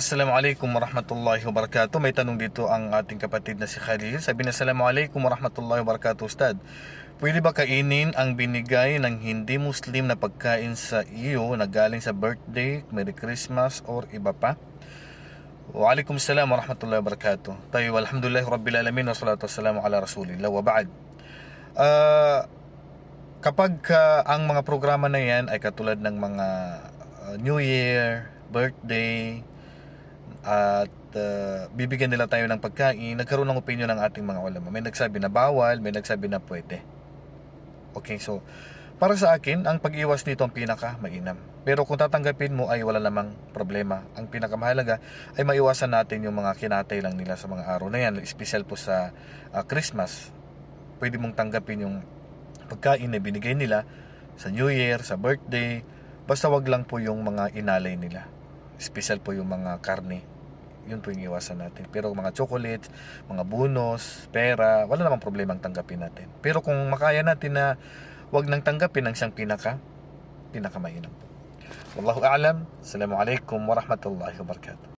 Assalamualaikum warahmatullahi wabarakatuh. May tanong dito ang ating kapatid na si Khalil. Sabi na, Assalamualaikum warahmatullahi wabarakatuh, Ustad. Pwede ba kainin ang binigay ng hindi Muslim na pagkain sa iyo na galing sa birthday, Merry Christmas, or iba pa? Waalaikum salam warahmatullahi wabarakatuh. Tayo, alhamdulillah rabbil alamin wa salatu wassalamu ala rasulillah wa ba'd. Ah, kapag ah, ang mga programa na yan ay katulad ng mga ah, New Year, birthday, at uh, bibigyan nila tayo ng pagkain, nagkaroon ng opinion ng ating mga ulama. May nagsabi na bawal, may nagsabi na pwede. Okay, so para sa akin, ang pag-iwas nito ang pinaka mainam. Pero kung tatanggapin mo ay wala namang problema. Ang pinakamahalaga ay maiwasan natin yung mga kinatay lang nila sa mga araw na yan, especially po sa uh, Christmas. Pwede mong tanggapin yung pagkain na binigay nila sa New Year, sa birthday, basta wag lang po yung mga inalay nila. Special po yung mga karne. Yun po yung iwasan natin. Pero mga chocolates, mga bonus, pera, wala namang problema ang tanggapin natin. Pero kung makaya natin na wag nang tanggapin ang siyang pinaka, pinakamainam po. Wallahu a'lam. Assalamualaikum warahmatullahi wabarakatuh.